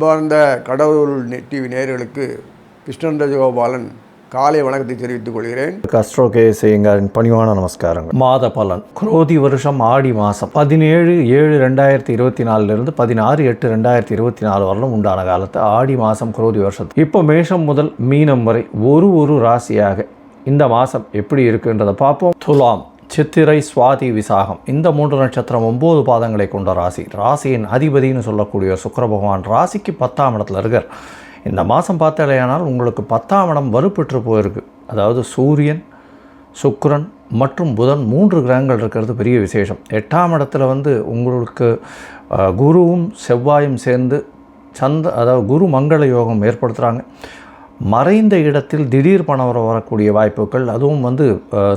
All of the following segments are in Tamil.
அன்பார்ந்த கடவுள் டிவி நேயர்களுக்கு கிருஷ்ணன் ராஜகோபாலன் காலை வணக்கத்தை தெரிவித்துக் கொள்கிறேன். கஸ்ட்ரோ கே செய்யுங்காரின் பணிவான நமஸ்காரங்கள். மாத பலன். குரோதி வருஷம் ஆடி மாதம் பதினேழு ஏழு ரெண்டாயிரத்தி இருபத்தி நாலுலேருந்து பதினாறு எட்டு ரெண்டாயிரத்தி இருபத்தி நாலு வரலும் உண்டான காலத்து ஆடி மாதம் குரோதி வருஷம். இப்போ மேஷம் முதல் மீனம் வரை ஒரு ஒரு ராசியாக இந்த மாதம் எப்படி இருக்குன்றதை பார்ப்போம். துலாம். சித்திரை சுவாதி விசாகம். இந்த மூன்று நட்சத்திரம் ஒம்பது பாதங்களை கொண்ட ராசி. ராசியின் அதிபதினு சொல்லக்கூடிய சுக்கர பகவான் ராசிக்கு பத்தாம் இடத்துல இருக்கார். இந்த மாதம் பார்த்தாலேயானால் உங்களுக்கு பத்தாம் இடம் வலுப்பெற்று போயிருக்கு. அதாவது சூரியன் சுக்கரன் மற்றும் புதன் மூன்று கிரகங்கள் இருக்கிறது பெரிய விசேஷம். எட்டாம் இடத்துல வந்து உங்களுக்கு குருவும் செவ்வாயும் சேர்ந்து சந்த அதாவது குரு மங்கள யோகம் ஏற்படுத்துகிறாங்க மறைந்த இடத்தில் திடீர் பணம் வர வரக்கூடிய வாய்ப்புகள் அதுவும் வந்து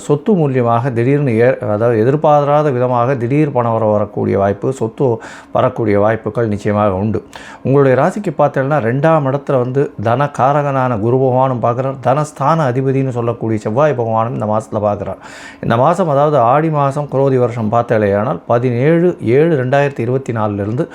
சொத்து மூலியமாக திடீர்னு ஏ அதாவது எதிர்பாராத விதமாக திடீர் பணம் வர வரக்கூடிய வாய்ப்பு சொத்து வரக்கூடிய வாய்ப்புகள் நிச்சயமாக உண்டு. உங்களுடைய ராசிக்கு பார்த்தீங்கன்னா ரெண்டாம் இடத்துல வந்து தன காரகனான குரு பகவானும் பார்க்குறார். தனஸ்தான அதிபதினு சொல்லக்கூடிய செவ்வாய் பகவானும் இந்த மாதத்தில் பார்க்குறார். இந்த மாதம் அதாவது ஆடி மாதம் குரோதி வருஷம் பார்த்தாலேயானால் பதினேழு ஏழு ரெண்டாயிரத்தி இருபத்தி நாலுலேருந்து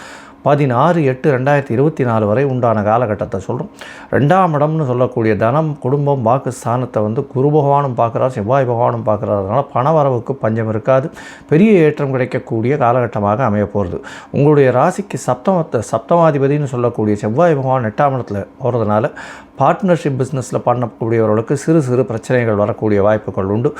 பதினாறு எட்டு ரெண்டாயிரத்தி இருபத்தி நாலு வரை உண்டான காலகட்டத்தை சொல்கிறோம் ரெண்டாம் இடம்னு சொல்லக்கூடிய தனம் குடும்பம் வாக்கு ஸ்தானத்தை வந்து குரு பகவானும் பார்க்குறாரு செவ்வாய் பகவானும் பார்க்குறாரு. அதனால் பண வரவுக்கு பஞ்சம் இருக்காது. பெரிய ஏற்றம் கிடைக்கக்கூடிய காலகட்டமாக அமைய போகிறது உங்களுடைய ராசிக்கு சப்தமத்தை சப்தமாதிபதினு சொல்லக்கூடிய செவ்வாய் பகவான் எட்டாம் இடத்துல போகிறதுனால பார்ட்னர்ஷிப் பிஸ்னஸில் பண்ணக்கூடியவர்களுக்கு சிறு சிறு பிரச்சனைகள் வரக்கூடிய வாய்ப்புகள் உண்டு.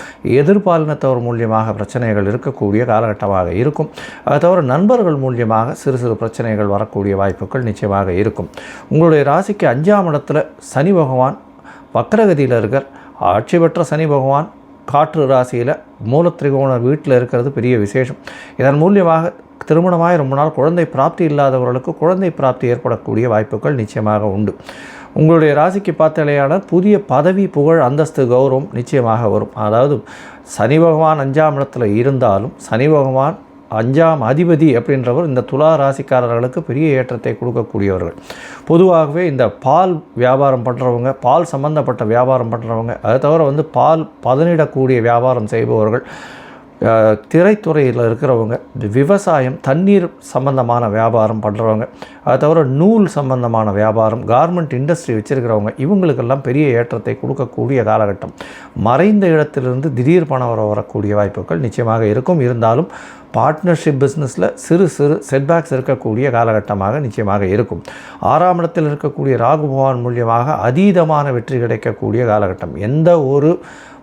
எதிர்பாலினத்தவர் மூலியமாக பிரச்சனைகள் இருக்கக்கூடிய காலகட்டமாக இருக்கும். அதை தவிர நண்பர்கள் மூலியமாக சிறு சிறு பிரச்சனைகள் வரக்கூடிய வாய்ப்புகள் நிச்சயமாக இருக்கும். உங்களுடைய ராசிக்கு அஞ்சாம் இடத்துல சனி பகவான் வக்கரகதியில் இருக்கார். ஆட்சி பெற்ற சனி பகவான் காற்று ராசியில் மூலத்திரிகோணர் வீட்டில் இருக்கிறது பெரிய விசேஷம். இதன் மூலியமாக திருமணமாய் ரொம்ப நாள் குழந்தை பிராப்தி இல்லாதவர்களுக்கு குழந்தை பிராப்தி ஏற்படக்கூடிய வாய்ப்புகள் நிச்சயமாக உண்டு. உங்களுடைய ராசிக்கு பார்த்தாலேயான புதிய பதவி புகழ் அந்தஸ்து கௌரவம் நிச்சயமாக வரும். அதாவது சனி பகவான் அஞ்சாம் இடத்துல இருந்தாலும் சனி பகவான் அஞ்சாம் அதிபதி அப்படின்றவர் இந்த துலா ராசிக்காரர்களுக்கு பெரிய ஏற்றத்தை கொடுக்கக்கூடியவர்கள். பொதுவாகவே இந்த பால் வியாபாரம் பண்ணுறவங்க பால் சம்பந்தப்பட்ட வியாபாரம் பண்ணுறவங்க அதை தவிர வந்து பால் பதனிடக்கூடிய வியாபாரம் செய்பவர்கள் திரைத்துறையில் இருக்கிறவங்க விவசாயம் தண்ணீர் சம்பந்தமான வியாபாரம் பண்ணுறவங்க அதை தவிர நூல் சம்பந்தமான வியாபாரம் கார்மெண்ட் இண்டஸ்ட்ரி வச்சுருக்கிறவங்க இவங்களுக்கெல்லாம் பெரிய ஏற்றத்தை கொடுக்கக்கூடிய காலகட்டம். மறைந்த இடத்திலிருந்து திடீர் பணம் வர வரக்கூடிய வாய்ப்புகள் நிச்சயமாக இருக்கும். இருந்தாலும் பார்ட்னர்ஷிப் பிஸ்னஸில் சிறு சிறு செட்பேக்ஸ் இருக்கக்கூடிய காலகட்டமாக நிச்சயமாக இருக்கும். ஆறாம் இடத்தில் இருக்கக்கூடிய ராகுபவான் மூலியமாக அதீதமான வெற்றி கிடைக்கக்கூடிய காலகட்டம். எந்த ஒரு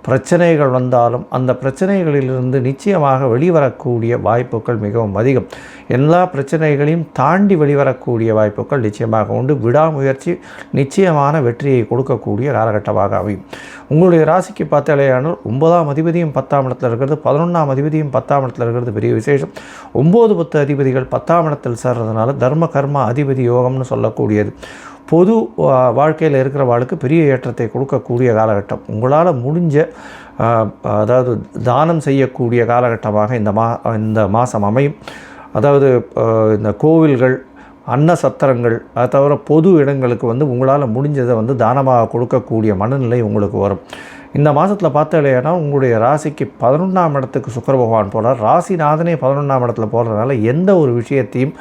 பிரச்சனைகள் வந்தாலும் அந்த பிரச்சனைகளிலிருந்து நிச்சயமாக வெளிவரக்கூடிய வாய்ப்புகள் மிகவும் அதிகம். எல்லா பிரச்சனைகளையும் தாண்டி வெளிவரக்கூடிய வாய்ப்புகள் நிச்சயமாக உண்டு. விடாமுயற்சி நிச்சயமான வெற்றியை கொடுக்கக்கூடிய காலகட்டமாக அமையும். உங்களுடைய ராசிக்கு பார்த்தாலேயானால் ஒன்பதாம் அதிபதியும் பத்தாம் இடத்தில் இருக்கிறது பதினொன்றாம் அதிபதியும் பத்தாம் இடத்தில் இருக்கிறது பெரிய விசேஷம். ஒம்பது பத்து அதிபதிகள் பத்தாம் இடத்தில் சேர்றதுனால தர்ம கர்மா அதிபதி யோகம்னு சொல்லக்கூடியது. பொது வா- வாழ்க்கையில் இருக்கிறவாளுக்கு பெரிய ஏற்றத்தை கொடுக்கக்கூடிய காலகட்டம். உங்களால் முடிஞ்ச அதாவது தானம் செய்யக்கூடிய காலகட்டமாக இந்த மா இந்த மாதம் அமையும். அதாவது இந்த கோவில்கள் அன்ன சத்திரங்கள் அதை தவிர பொது இடங்களுக்கு வந்து உங்களால் முடிஞ்சதை வந்து தானமாக கொடுக்கக்கூடிய மனநிலை உங்களுக்கு வரும். இந்த மாதத்தில் பார்த்தாலேனா உங்களுடைய ராசிக்கு பதினொன்றாம் இடத்துக்கு சுக்கர பகவான் போகிறார் ராசிநாதனே பதினொன்றாம் இடத்துல போகிறதுனால எந்த ஒரு விஷயத்தையும்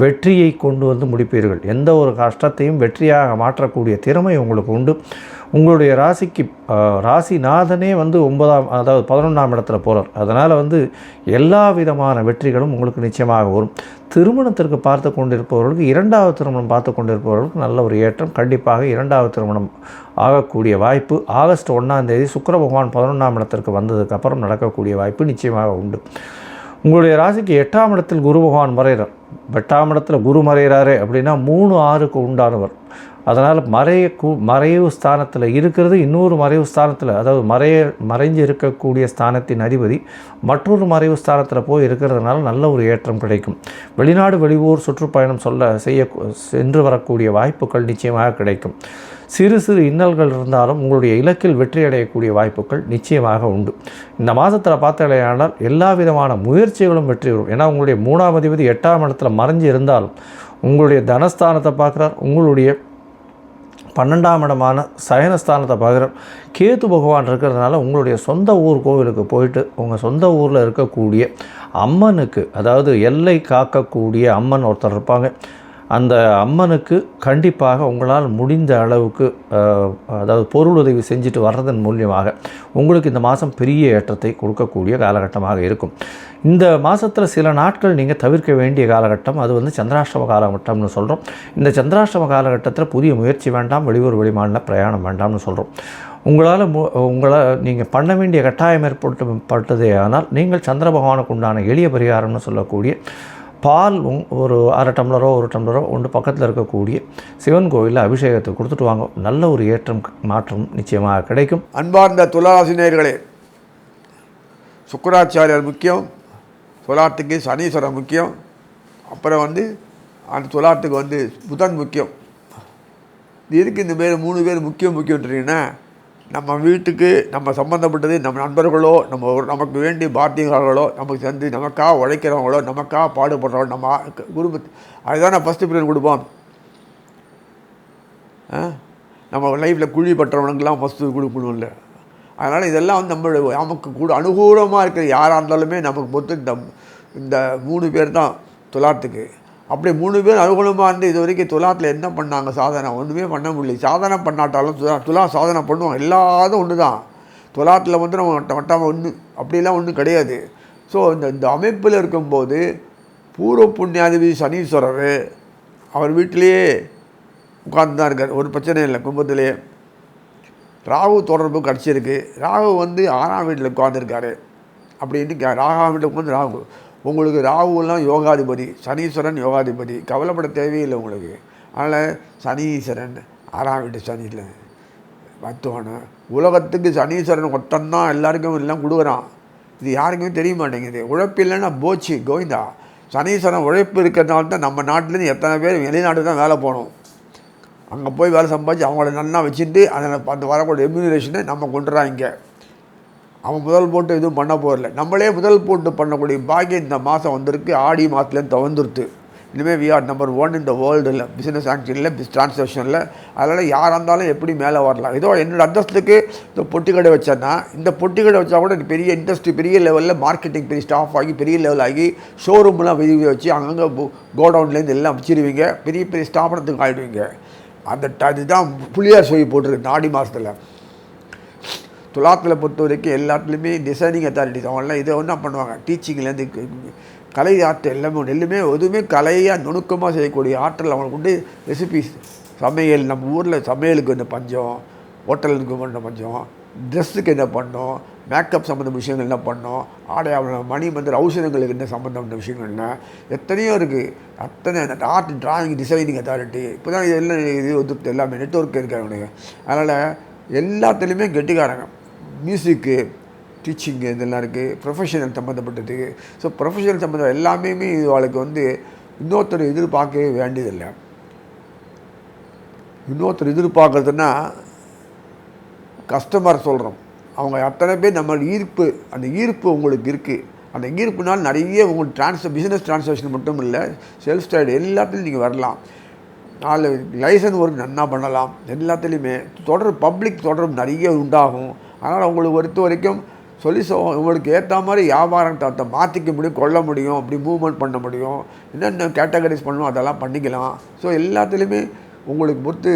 வெற்றியை கொண்டு வந்து முடிப்பீர்கள். எந்த ஒரு கஷ்டத்தையும் வெற்றியாக மாற்றக்கூடிய திறமை உங்களுக்கு உண்டு. உங்களுடைய ராசிக்கு ராசிநாதனே வந்து ஒன்பதாம் அதாவது பதினொன்றாம் இடத்துல போகிறார் அதனால் வந்து எல்லா விதமான வெற்றிகளும் உங்களுக்கு நிச்சயமாக வரும். திருமணத்திற்கு பார்த்து கொண்டிருப்பவர்களுக்கு இரண்டாவது திருமணம் பார்த்து கொண்டிருப்பவர்களுக்கு நல்ல ஒரு ஏற்றம். கண்டிப்பாக இரண்டாவது திருமணம் ஆகக்கூடிய வாய்ப்பு. ஆகஸ்ட் ஒன்றாம் தேதி சுக்கர பகவான் பதினொன்றாம் இடத்திற்கு வந்ததுக்கப்புறம் நடக்கக்கூடிய வாய்ப்பு நிச்சயமாக உண்டு. உங்களுடைய ராசிக்கு எட்டாம் இடத்தில் குரு பகவான் மறைகிறார். எட்டாம் இடத்தில் குரு மறைகிறாரு அப்படின்னா மூணு ஆறுக்கு உண்டானவர். அதனால் மறைய கூ மறைவு ஸ்தானத்தில் இருக்கிறது இன்னொரு மறைவு ஸ்தானத்தில் அதாவது மறைய மறைஞ்சு இருக்கக்கூடிய ஸ்தானத்தின் அதிபதி மற்றொரு மறைவு ஸ்தானத்தில் போய் இருக்கிறதுனால நல்ல ஒரு ஏற்றம் கிடைக்கும். வெளிநாடு வெளியூர் சுற்றுப்பயணம் சொல்ல செய்ய சென்று வரக்கூடிய வாய்ப்புகள் நிச்சயமாக கிடைக்கும். சிறு சிறு இன்னல்கள் இருந்தாலும் உங்களுடைய இலக்கில் வெற்றி அடையக்கூடிய வாய்ப்புகள் நிச்சயமாக உண்டு. இந்த மாதத்தில் பார்த்தாலேயானால் எல்லா விதமான முயற்சிகளும் வெற்றி வரும் ஏன்னா உங்களுடைய மூணாம் அதிபதி எட்டாம் இடத்துல மறைஞ்சு இருந்தாலும் உங்களுடைய தனஸ்தானத்தை பார்க்குறார். உங்களுடைய பன்னெண்டாம் இடமான சயனஸ்தானத்தை பார்க்குறார் கேத்து பகவான் இருக்கிறதுனால உங்களுடைய சொந்த ஊர் கோவிலுக்கு போயிட்டு உங்கள் சொந்த ஊரில் இருக்கக்கூடிய அம்மனுக்கு அதாவது எல்லை காக்கக்கூடிய அம்மன் ஒருத்தர் இருப்பாங்க. அந்த அம்மனுக்கு கண்டிப்பாக உங்களால் முடிந்த அளவுக்கு அதாவது பொருள் உதவி செஞ்சுட்டு வர்றதன் மூலியமாக உங்களுக்கு இந்த மாதம் பெரிய ஏற்றத்தை கொடுக்கக்கூடிய காலகட்டமாக இருக்கும். இந்த மாதத்தில் சில நாட்கள் நீங்கள் தவிர்க்க வேண்டிய காலகட்டம் அது வந்து சந்திராஷ்டம காலகட்டம்னு சொல்கிறோம் இந்த சந்திராஷ்டம காலகட்டத்தில் புதிய முயற்சி வேண்டாம் வெளியூர் வெளிமாநில பிரயாணம் வேண்டாம்னு சொல்கிறோம் உங்களால் மு உங்களை நீங்கள் பண்ண வேண்டிய கட்டாயம் ஏற்பட்டு பட்டதே ஆனால் நீங்கள் சந்திர பகவானுக்கு உண்டான எளிய பரிகாரம்னு சொல்லக்கூடிய பால் ஒரு அரை டம்ளரோ ஒரு டம்ளரோ ஒன்று பக்கத்தில் இருக்கக்கூடிய சிவன் கோயிலில் அபிஷேகத்தை கொடுத்துட்டு வாங்க. நல்ல ஒரு ஏற்றம் மாற்றம் நிச்சயமாக கிடைக்கும். அன்பார்ந்த துளாராசினியர்களே சுக்கராச்சாரியார் முக்கியம் துலாத்துக்கு சனீஸ்வரன் முக்கியம் அப்புறம் வந்து அந்த துலாத்துக்கு வந்து புதன் முக்கியம். இதுக்கு எதுக்கு இந்த பேர் மூணு பேர் முக்கியம் முக்கியன்றீங்கன்னா நம்ம வீட்டுக்கு நம்ம சம்மந்தப்பட்டது நம்ம நண்பர்களோ நம்ம நமக்கு வேண்டிய பாத்தியங்களோ நமக்கு சேர்ந்து நமக்காக உழைக்கிறவங்களோ நமக்காக பாடுபடுறவங்களோ நம்ம ஆ- குடும்பத்து அதுதான் நான் ஃபஸ்ட்டு பிரியன் கொடுப்போம். நம்ம லைஃப்பில் குழி பட்டுறவனுக்கெல்லாம் ஃபஸ்ட்டு கொடுக்கணும்ல அதனால் இதெல்லாம் வந்து நம்மளுடைய நமக்கு கூட அனுகூலமாக இருக்கிற யாராக இருந்தாலுமே நமக்கு பொறுத்து இந்த இந்த மூணு பேர் தான் துலாத்துக்கு. அப்படி மூணு பேர் அனுகூலமாக இருந்து இது வரைக்கும் துலாத்தில் என்ன பண்ணாங்க? சாதனை. ஒன்றுமே பண்ண முடியல. சாதனை பண்ணாட்டாலும் துலா துலா சாதனை பண்ணுவாங்க. எல்லாரும் ஒன்று தான் துலாத்தில் வந்து நம்ம வட்ட வட்டாமல் ஒன்று அப்படிலாம் ஒன்றும் கிடையாது. ஸோ இந்த இந்த அமைப்பில் இருக்கும்போது பூர்வ புண்ணியாதிபதி சனீஸ்வரர் அவர் வீட்டிலேயே உட்கார்ந்து தான் இருக்கார். ஒரு பிரச்சனை இல்லை கும்பத்திலேயே ராகு தொடர்பு கிடச்சிருக்கு. ராகு வந்து ஆறாம் வீட்டில் உட்காந்துருக்காரு அப்படின்னு கே ராகாம் வீட்டில் உட்காந்து ராகு. உங்களுக்கு ராகுலாம் யோகாதிபதி சனீஸ்வரன் யோகாதிபதி கவலைப்பட தேவையில்லை உங்களுக்கு. அதனால் சனீஸ்வரன் ஆறாம் வீட்டு சனியில் மத்துவான உலகத்துக்கு சனீஸ்வரன் ஒட்டந்தான் எல்லாருக்கும் எல்லாம் கொடுக்குறான். இது யாருக்குமே தெரிய மாட்டேங்குது. உழைப்பு இல்லைன்னா போச்சு கோவிந்தா. சனீஸ்வரன் உழைப்பு இருக்கிறதுனால தான் நம்ம நாட்டிலேருந்து எத்தனை பேர் வெளிநாடு தான் வேலை போகணும். அங்கே போய் வேலை சம்பாதிச்சு அவங்கள நல்லா வச்சுட்டு அதில் அந்த வரக்கூடிய ரெம்யூனரேஷனை நம்ம கொண்டுறாங்க இங்கே அவன் முதல் போட்டு எதுவும் பண்ண போகிறல நம்மளே முதல் போட்டு பண்ணக்கூடிய பாக்கியம் இந்த மாதம் வந்திருக்கு. ஆடி மாதத்துலேருந்து துவந்துருத்து. இனிமேல் வி ஆர் நம்பர் ஒன் இந்த வேர்ல்டில் பிஸ்னஸ் ஆக்ஷனில் பிஸ் ட்ரான்சாக்ஷனில் அதனால் யாராக இருந்தாலும் எப்படி மேலே வரலாம். ஏதோ என்னோடய அந்தஸ்துக்கு இந்த பொட்டி கடை வச்சேன்னா இந்த பொட்டி கடை வச்சா கூட எனக்கு பெரிய இண்டஸ்ட்ரி பெரிய லெவலில் மார்க்கெட்டிங் பெரிய ஸ்டாஃப் ஆகி பெரிய லெவல் ஆகி ஷோரூம்லாம் விதி வச்சு அங்கங்கே கோடவுன்லேருந்து எல்லாம் வச்சிருவீங்க. பெரிய பெரிய ஸ்தாபனத்துக்கு ஆகிடுவீங்க அந்த ட- அதுதான் புளியார் சொல்லி போட்டிருக்கு ஆடி மாதத்தில். துலாத்தில் பொறுத்த வரைக்கும் எல்லாத்துலேயுமே டிசைனிங் அத்தாரிட்டிஸ் அவங்களாம் இதை என்ன பண்ணுவாங்க. டீச்சிங்லேருந்து கலை ஆற்றல் எல்லாமே எல்லாமே எதுவுமே கலையாக நுணுக்கமாக செய்யக்கூடிய ஆற்றல் அவங்களுக்கு உண்டு. ரெசிபிஸ் சமையல் நம்ம ஊரில் சமையலுக்கு என்ன பஞ்சம்? ஹோட்டலுக்கு என்ன பஞ்சம்? ட்ரெஸ்ஸுக்கு என்ன பண்ணோம் மேக்கப் சம்மந்த விஷயங்கள் என்ன பண்ணோம்? ஆடை ஆவணம், மணி மந்திர ஔஷதங்களுக்கு என்ன சம்மந்தப்பட்ட விஷயங்கள் என்ன? எத்தனையோ இருக்குது அத்தனை ஆர்ட் டிராயிங் டிசைனிங் அத்தாரிட்டி இப்போ தான் இதெல்லாம் இது வந்து எல்லாமே நெட்ஒர்க் இருக்காங்க அதனால் எல்லாத்துலேயுமே கெட்டிக்காரங்க. மியூசிக்கு டீச்சிங்கு இதெல்லாம் இருக்குது ப்ரொஃபஷனல் சம்மந்தப்பட்டது ஸோ ப்ரொஃபஷனல் சம்மந்தம் எல்லாமே அவளுக்கு வந்து இன்னொருத்தர் எதிர்பார்க்கவே வேண்டியதில்லை. இன்னொருத்தர் எதிர்பார்க்குறதுன்னா கஸ்டமர் சொல்கிறோம் அவங்க அத்தனை பேர் நம்ம ஈர்ப்பு அந்த ஈர்ப்பு உங்களுக்கு இருக்குது அந்த ஈர்ப்புனால் நிறைய உங்களுக்கு ட்ரான்ஸ் பிஸ்னஸ் ட்ரான்சாக்ஷன் மட்டும் இல்லை செல்ஃப் ஸ்டாய்டு எல்லாத்துலையும் நீங்கள் வரலாம். நாலு லைசன்ஸ் ஒர்க் நன்னா பண்ணலாம். எல்லாத்துலேயுமே தொடர் பப்ளிக் தொடர்பு நிறைய உண்டாகும். அதனால் உங்களை பொறுத்த வரைக்கும் சொல்லி சொ உங்களுக்கு ஏற்ற மாதிரி வியாபாரம் தத்தை மாற்றிக்க முடியும் கொள்ள முடியும் அப்படி மூவ்மெண்ட் பண்ண முடியும். என்னென்ன கேட்டகரிஸ் பண்ணணும் அதெல்லாம் பண்ணிக்கலாம். ஸோ எல்லாத்துலேயுமே உங்களுக்கு பொறுத்து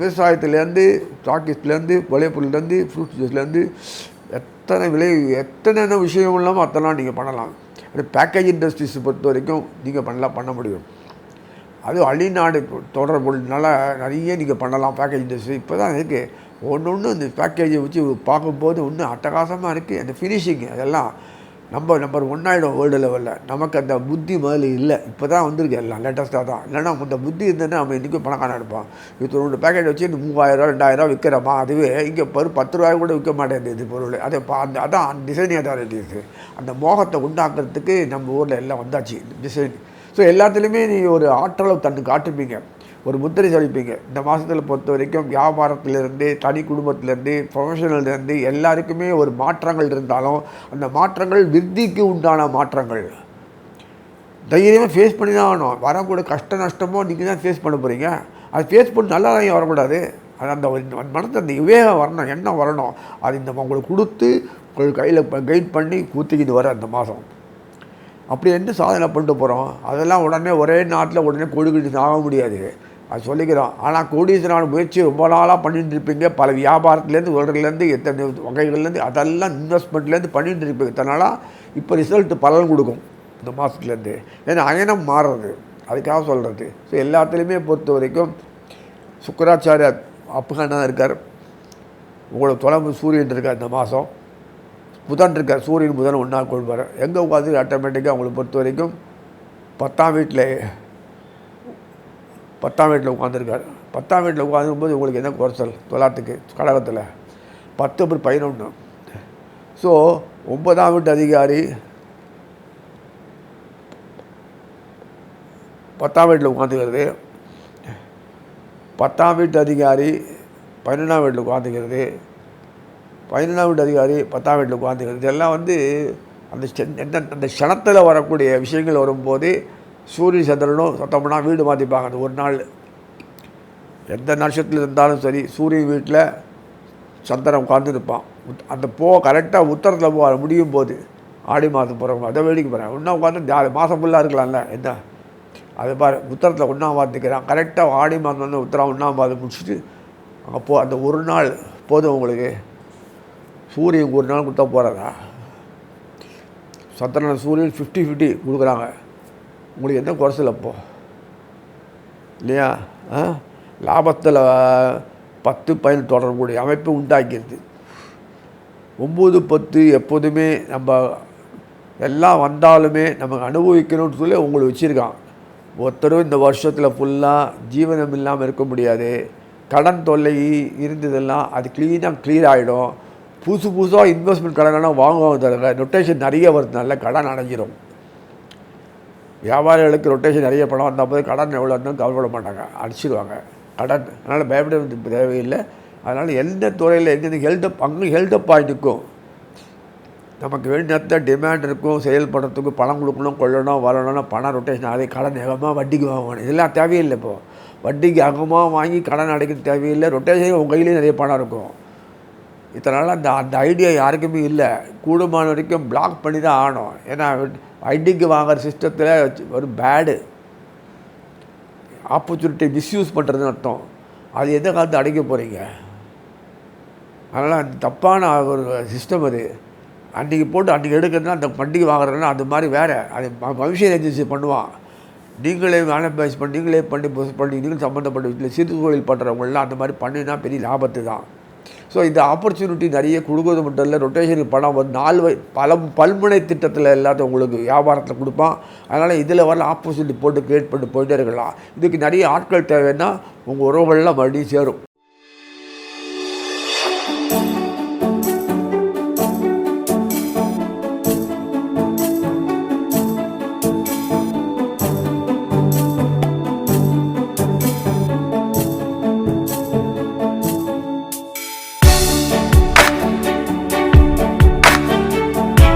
விவசாயத்துலேருந்து ஸ்டாக்கிஸ்ட்லேருந்து விளைப்பொருள்லேருந்து ஃப்ரூட் ஜூஸ்லேருந்து எத்தனை விலை எத்தனை விஷயம் இல்லாமல் அதெல்லாம் நீங்கள் பண்ணலாம். அது பேக்கேஜ் இண்டஸ்ட்ரீஸை பொறுத்த வரைக்கும் நீங்கள் பண்ணலாம் பண்ண முடியும். அது அழிநாடு தொடர்புனால நிறைய நீங்கள் பண்ணலாம் பேக்கேஜ் இண்டஸ்ட்ரி இப்போ தான் இருக்குது ஒன்று ஒன்று அந்த பேக்கேஜை வச்சு பார்க்கும்போது இன்னும் அட்டகாசமாக இருக்குது அந்த ஃபினிஷிங் அதெல்லாம் நம்ம நம்பர் ஒன் ஆகிடும் வேர்ல்டு லெவலில் நமக்கு அந்த புத்தி முதல்ல இல்லை. இப்போ தான் வந்திருக்கு எல்லாம். லேட்டஸ்ட்டாக தான். இல்லைன்னா அந்த புத்தி இருந்ததுன்னா நம்ம இன்றைக்கும் பணக்காரன் எடுப்போம் இப்போ ரெண்டு பேக்கெட் வச்சு மூவாயிரம் ரெண்டாயிரம் விற்கிறோமா அதுவே இங்கே பரு பத்து ரூபாய் கூட விற்க மாட்டேங்குது பொருள். அதை இப்போ அந்த அதான் டிசைனிங் அத்தாரிட்டிஸ் அந்த மோகத்தை உண்டாக்குறதுக்கு நம்ம ஊரில் எல்லாம் வந்தாச்சு டிசைன் ஸோ எல்லாத்துலேயுமே நீ ஒரு ஆற்றலை தன்னு காட்டுப்பீங்க ஒரு முத்திரை சமைப்பீங்க இந்த மாதத்தில் பொறுத்த வரைக்கும் வியாபாரத்திலேருந்து தனி குடும்பத்திலேருந்து ப்ரொஃபஷனல்லேருந்து எல்லாருக்குமே ஒரு மாற்றங்கள் இருந்தாலும் அந்த மாற்றங்கள் விருத்திக்கு உண்டான மாற்றங்கள். தைரியமாக ஃபேஸ் பண்ணி தான் ஆகணும். வரக்கூடிய கஷ்ட நஷ்டமோ நீங்கள் தான் ஃபேஸ் பண்ண போகிறீங்க அது ஃபேஸ் பண்ணி நல்லா தான் வரக்கூடாது. அது அந்த மனத்தை அந்த விவேகம் வரணும் எண்ணம் வரணும். அது இந்த உங்களுக்கு கொடுத்து உங்களுக்கு கையில் கைட் பண்ணி கூத்திக்கிட்டு வர அந்த மாதம் அப்படி என்ன சாதனை பண்ணிட்டு போகிறோம் அதெல்லாம் உடனே ஒரே நாட்டில் உடனே கொடுக்கிட்டு ஆக முடியாது. அது சொல்லிக்கிறோம். ஆனால் கோடீஸ்வரன் முயற்சி ரொம்ப நாளாக பண்ணிட்டு இருப்பீங்க பல வியாபாரத்துலேருந்து உலகத்துலேருந்து எத்தனை வகைகள்லேருந்து அதெல்லாம் இன்வெஸ்ட்மெண்ட்லேருந்து பண்ணிட்டு இருப்பீங்க இத்தனை இப்போ ரிசல்ட் பலன் கொடுக்கும். இந்த மாதத்துலேருந்து ஏன்னா அயனம் மாறுறது. அதுக்காக சொல்கிறது ஸோ எல்லாத்துலேயுமே பொறுத்த வரைக்கும் சுக்கராச்சாரியார் அப்புகண்ணா இருக்கார். உங்களோட தொலைவு சூரியன் இருக்கார் இந்த மாதம் புதன் இருக்கார். சூரியன் புதன் ஒன்றா கொள்வார் எங்கே உட்காந்து ஆட்டோமேட்டிக்காக அவங்களை பொறுத்த வரைக்கும் பத்தாம் வீட்டில் பத்தாம் வீட்டில் உட்காந்துருக்கார். பத்தாம் வீட்டில் உட்காந்துருக்கும்போது உங்களுக்கு என்ன குறைச்சல்? தொள்ளாத்துக்கு கடகத்தில் பத்து அப்புறம் பதினொன்று ஸோ ஒன்பதாம் வீட்டு அதிகாரி பத்தாம் வீட்டில் உட்காந்துக்கிறது. பத்தாம் வீட்டு அதிகாரி பதினொன்றாம் வீட்டில் உட்காந்துக்கிறது. பதினொன்றாம் வீட்டு அதிகாரி பத்தாம் வீட்டில் உட்காந்துக்கிறது. இதெல்லாம் வந்து அந்த எந்த அந்த க்ஷணத்தில் வரக்கூடிய விஷயங்கள் வரும்போது சூரிய சந்திரனும் சத்தம்னா வீடு மாற்றிப்பாங்க அந்த ஒரு நாள். எந்த நட்சத்திரத்தில் இருந்தாலும் சரி சூரியன் வீட்டில் சந்திரன் உட்கார்ந்து இருப்பான். உத்- அந்த போ கரெக்டாக உத்தரத்தில் போ முடியும் போது ஆடி மாதம் போகிறவங்க அதை வேடிக்கை போகிறேன் ஒன்றா உட்காந்து ஜாலி மாதம் ஃபுல்லாக இருக்கலாம்ல என்ன? அது பாரு உத்தரத்தில் ஒன்றாம் பார்த்துக்கிறான் கரெக்டாக ஆடி மாதம் வந்து உத்தரம் ஒன்றாம் பார்த்து முடிச்சுட்டு அங்கே போ அந்த ஒரு நாள் போதும் உங்களுக்கு. சூரியன் ஒரு நாள் கொடுத்தா போகிறதா சந்திரன் சூரியன் ஃபிஃப்டி ஃபிஃப்டி கொடுக்குறாங்க. உங்களுக்கு என்ன குறைச்சல் அப்போ? இல்லையா? ஆ? லாபத்தில் பத்து பயன் தொடரக்கூடிய அமைப்பு உண்டாக்கிடுது ஒம்பது பத்து எப்போதுமே நம்ம எல்லாம் வந்தாலுமே நமக்கு அனுபவிக்கணும்னு சொல்லி உங்களை வச்சுருக்கான். ஒருத்தரும் இந்த வருஷத்தில் ஃபுல்லாக ஜீவனம் இல்லாமல் இருக்க முடியாது. கடன் தொல்லை இருந்ததெல்லாம் அது க்ளீனாக க்ளியர் ஆகிடும் புதுசு புதுசாக இன்வெஸ்ட்மெண்ட் கடனெல்லாம் வாங்குவாங்க தர நொட்டேஷன் நிறைய வருதுனால கடன் அடைஞ்சிரும். வியாபாரிகளுக்கு ரொட்டேஷன் நிறைய பணம் வந்தால் போது கடன் எவ்வளோ இருந்தாலும் கவலைப்பட மாட்டாங்க. அடிச்சிடுவாங்க. கடன். அதனால் பயப்பட தேவையில்லை. அதனால் எந்த துறையில் எங்கேருந்து ஹெல்டப் அங்கே ஹெல்டப் ஆகி நிற்கும் நமக்கு வேண்டியத்த டிமாண்ட் இருக்கும் செயல்படுறதுக்கு பணம் கொடுக்கணும் கொள்ளணும் வரணும்னா பணம் ரொட்டேஷன் ஆகி கடன் வேகமாக வட்டிக்கு வாங்கணும் இதெல்லாம் தேவையில்லை இப்போது வட்டிக்கு அகமாக வாங்கி கடன் அடைக்க தேவையில்லை. ரொட்டேஷன் உங்கள் கையிலேயே நிறைய பணம் இருக்கும். இதனால் அந்த அந்த ஐடியா யாருக்குமே இல்லை. கூடுமான வரைக்கும் பிளாக் பண்ணி தான் ஆகணும். ஏன்னா ஐடிக்கு வாங்குற சிஸ்டத்தில் ஒரு பேடு ஆப்பர்ச்சுனிட்டி மிஸ்யூஸ் பண்ணுறதுன்னு அர்த்தம். அது எந்த காலத்து அடைக்க போகிறீங்க அதனால் அந்த தப்பான ஒரு சிஸ்டம் அது. அன்றைக்கி போட்டு அன்றைக்கி எடுக்கிறதுனா அந்த பண்டிகை வாங்குறதுனா அது மாதிரி வேறு. அது பவிஷியல் ஏஜென்சி பண்ணுவான். நீங்களே மேனபைஸ் பண்ணி நீங்களே பண்ணி பண்ணி நீங்கள் சம்மந்தப்பட்ட வீட்டில் சிறு தொழில் பண்ணுறவங்களாம் அந்த மாதிரி பண்ணினா பெரிய லாபத்து தான் ஸோ இந்த ஆப்பர்ச்சுனிட்டி நிறைய கொடுக்கறது மட்டும் இல்லை ரொட்டேஷனுக்கு பணம் வந்து நாலு வை பல பல்முனை திட்டத்தில் எல்லாத்தையும் உங்களுக்கு வியாபாரத்தில் கொடுப்பான். அதனால் இதில் வர ஆப்பர்ச்சுனிட்டி போட்டு கிரியேட் பண்ணி போயிட்டே இருக்கலாம். இதுக்கு நிறைய ஆட்கள் தேவைன்னா உங்கள் உறவுகள்லாம் மறுபடியும் சேரும்.